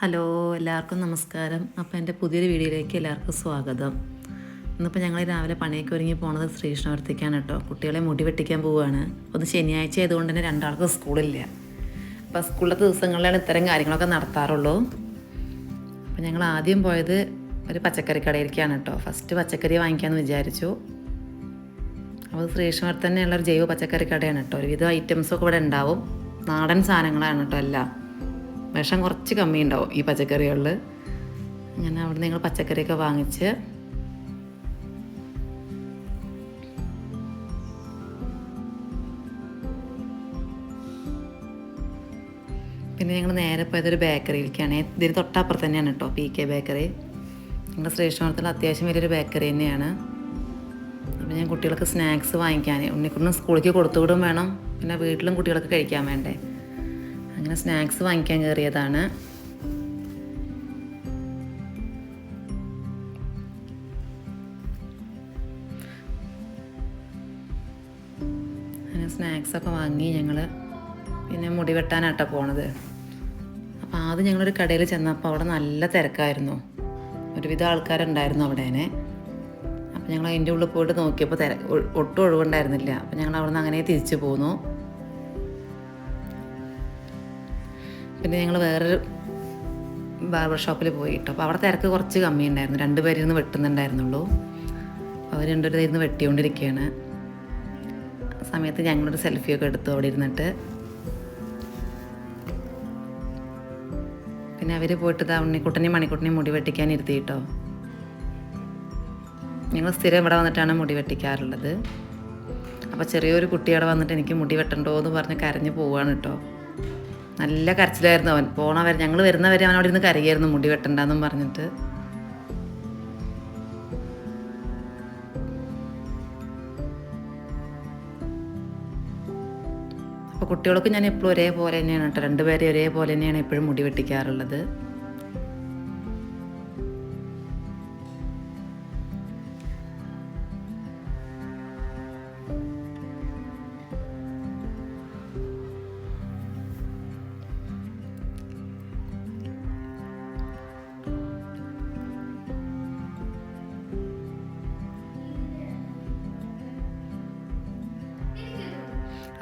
Hello എല്ലാവർക്കും നമസ്കാരം. അപ്പോൾ എന്റെ പുതിയൊരു വീഡിയോയിലേക്ക് എല്ലാവർക്കും സ്വാഗതം. ഇന്നിപ്പോൾ ഞങ്ങൾ രാവിലെ പണിയൊക്കെ ഒരുങ്ങി പോണത് ശ്രീകൃഷ്ണവർത്തിക്കാണ് കേട്ടോ. കുട്ടികളെ മുടി വെട്ടിക്കാൻ പോവുകയാണ് ഒന്ന് ശനിയാഴ്ച ആയതുകൊണ്ട് തന്നെ രണ്ടാൾക്കും സ്കൂളില്ല. അപ്പോൾ സ്കൂളിലെ ദിവസങ്ങളിലാണ് ഇത്തരം കാര്യങ്ങളൊക്കെ നടത്താറുള്ളൂ. അപ്പോൾ ഞങ്ങൾ ആദ്യം പോയത് ഒരു പച്ചക്കറി കടയിലേക്കാണ് കേട്ടോ. ഫസ്റ്റ് പച്ചക്കറി വാങ്ങിക്കാമെന്ന് വിചാരിച്ചു. അപ്പോൾ ശ്രീകൃഷ്ണവർത്തി തന്നെയുള്ള ഒരു ജൈവ പച്ചക്കറി കടയാണ് കേട്ടോ. ഒരുവിധം ഐറ്റംസൊക്കെ ഇവിടെ ഉണ്ടാവും. നാടൻ സാധനങ്ങളാണ് കേട്ടോ എല്ലാം. വിഷം കുറച്ച് കമ്മി ഉണ്ടാവും ഈ പച്ചക്കറികളിൽ അങ്ങനെ അവിടെ നിങ്ങൾ പച്ചക്കറിയൊക്കെ വാങ്ങിച്ച് പിന്നെ ഞങ്ങൾ നേരെ പോയതൊരു ബേക്കറിയിലേക്കാണ്. ഇതിന് തൊട്ടപ്പുറത്ത് തന്നെയാണ് കേട്ടോ പി കെ ബേക്കറി. ഞങ്ങളുടെ ശ്രീഷ്ണത്തിൽ അത്യാവശ്യം വലിയൊരു ബേക്കറി തന്നെയാണ്. അപ്പോൾ ഞാൻ കുട്ടികൾക്ക് സ്നാക്സ് വാങ്ങിക്കാൻ ഉണ്ണിക്കുണ്ണും സ്കൂളിലേക്ക് കൊടുത്തുവിടും വേണം. പിന്നെ വീട്ടിലും കുട്ടികൾക്ക് കഴിക്കാൻ വേണ്ടേ. അങ്ങനെ സ്നാക്സ് വാങ്ങിക്കാൻ കയറിയതാണ്. അങ്ങനെ സ്നാക്സൊക്കെ വാങ്ങി ഞങ്ങൾ പിന്നെ മുടി വെട്ടാനാട്ടോ പോണത്. അപ്പോൾ ആദ്യം ഞങ്ങളൊരു കടയിൽ ചെന്നപ്പോൾ അവിടെ നല്ല തിരക്കായിരുന്നു. ഒരുവിധം ആൾക്കാരുണ്ടായിരുന്നു അവിടേനെ. അപ്പോൾ ഞങ്ങൾ അതിന്റെ ഉള്ളിൽ പോയിട്ട് നോക്കിയപ്പോൾ തിര ഒട്ടും ഒഴിവുണ്ടായിരുന്നില്ല. അപ്പോൾ ഞങ്ങൾ അവിടെ നിന്ന് അങ്ങനെ തിരിച്ചു പോന്നു. പിന്നെ ഞങ്ങൾ വേറൊരു ബാർബർ ഷോപ്പിൽ പോയി കേട്ടോ അപ്പോൾ അവിടെ തിരക്ക് കുറച്ച് കമ്മി ഉണ്ടായിരുന്നു രണ്ട് നിന്ന് വെട്ടുന്നുണ്ടായിരുന്നുള്ളൂ. അവർ രണ്ടുപേരും ഇരുന്ന് വെട്ടിക്കൊണ്ടിരിക്കുകയാണ് സമയത്ത് ഞങ്ങളൊരു സെൽഫിയൊക്കെ എടുത്തു അവിടെ ഇരുന്നിട്ട്. പിന്നെ അവർ പോയിട്ട് ഇതാ ഉണ്ണിക്കുട്ടനെയും മണിക്കുട്ടനെയും മുടി വെട്ടിക്കാൻ ഇരുത്തി കേട്ടോ ഞങ്ങൾ സ്ഥിരം ഇവിടെ വന്നിട്ടാണ് മുടി വെട്ടിക്കാറുള്ളത്. അപ്പോൾ ചെറിയൊരു കുട്ടിയവിടെ വന്നിട്ട് എനിക്ക് മുടി വെട്ടണ്ടോ എന്ന് പറഞ്ഞ് കരഞ്ഞ് പോവാണ് കേട്ടോ നല്ല കരച്ചിലായിരുന്നു അവൻ. പോണ വരെ ഞങ്ങൾ വരുന്നവരെ അവൻ അവിടെ ഇരുന്ന് കരയായിരുന്നു മുടി വെട്ടണ്ടെന്നും പറഞ്ഞിട്ട്. അപ്പോൾ കുട്ടികൾക്ക് ഞാൻ എപ്പോഴും ഒരേപോലെ തന്നെയാണ് കേട്ടോ. രണ്ടുപേരെ ഒരേപോലെ തന്നെയാണ് എപ്പോഴും മുടി വെട്ടിക്കാറുള്ളത്.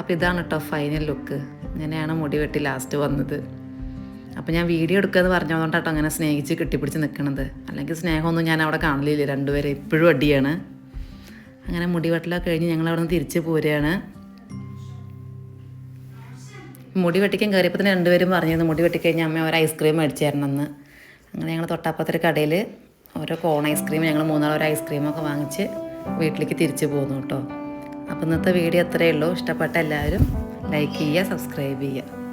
അപ്പോൾ ഇതാണ് കേട്ടോ ഫൈനൽ ലുക്ക് ഇങ്ങനെയാണ് മുടി വെട്ടി ലാസ്റ്റ് വന്നത്. അപ്പോൾ ഞാൻ വീഡിയോ എടുക്കുകയെന്ന് പറഞ്ഞതുകൊണ്ട് കേട്ടോ അങ്ങനെ സ്നേഹിച്ച് കെട്ടിപ്പിടിച്ച് നിൽക്കണത് അല്ലെങ്കിൽ സ്നേഹമൊന്നും ഞാൻ അവിടെ കാണലില്ല രണ്ടുപേരും എപ്പോഴും അടിയാണ്. അങ്ങനെ മുടി വെട്ടലൊക്കെ കഴിഞ്ഞ് ഞങ്ങൾ അവിടെ നിന്ന് തിരിച്ച് പോരുകയാണ്. മുടി വെട്ടിക്കാൻ കയറിയപ്പോൾ തന്നെ രണ്ടുപേരും പറഞ്ഞിരുന്നു മുടി വെട്ടിക്കഴിഞ്ഞാൽ അമ്മ ഒരു ഐസ്ക്രീം മേടിച്ചു തരണമെന്ന് അങ്ങനെ ഞങ്ങൾ തൊട്ടപ്പുറത്തൊരു കടയിൽ ഓരോ കോൺ ഐസ്ക്രീം ഞങ്ങൾ മൂന്നാളൊരു ഐസ്ക്രീമൊക്കെ വാങ്ങിച്ച് വീട്ടിലേക്ക് തിരിച്ചു പോന്നു കേട്ടോ അപ്പോൾ ഇന്നത്തെ വീഡിയോ അത്രയേ ഉള്ളൂ. ഇഷ്ടപ്പെട്ട എല്ലാവരും ലൈക്ക് ചെയ്യുക സബ്സ്ക്രൈബ് ചെയ്യുക.